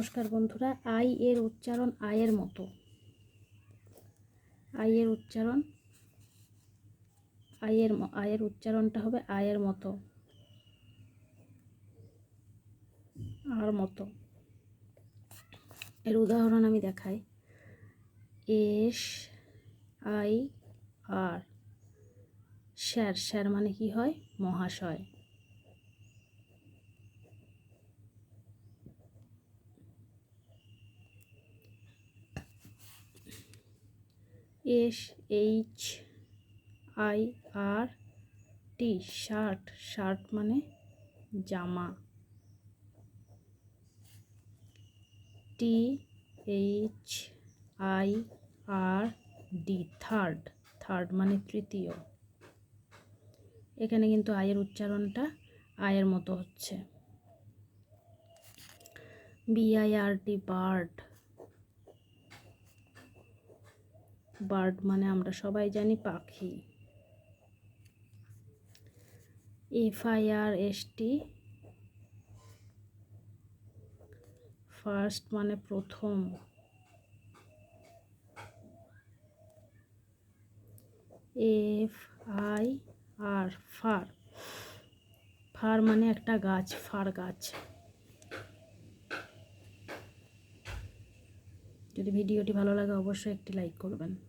নমস্কার বন্ধুরা, আই এর উচ্চারণ আয়ের মতো। আই এর উচ্চারণ, আয়ের আয়ের উচ্চারণটা হবে আয়ের মতো। আর মতো। এর উদাহরণ আমি দেখাই। S, I, R. Sir sir মানে কি হয়? মহাশয়। S H I R T, shirt. Shirt মানে জামা। T H I R D, third. Third মানে তৃতীয়। এখানে কিন্তু আয়ের উচ্চারণটা আয়ের মতো হচ্ছে। বিআইআরটি বার্ড। বার্ড মানে আমরা সবাই জানি পাখি। F I R S T first মানে প্রথম। F I R fir. Fir মানে একটা গাছ, ফার গাছ। যদি ভিডিওটি ভালো লাগে অবশ্যই একটি লাইক করবেন।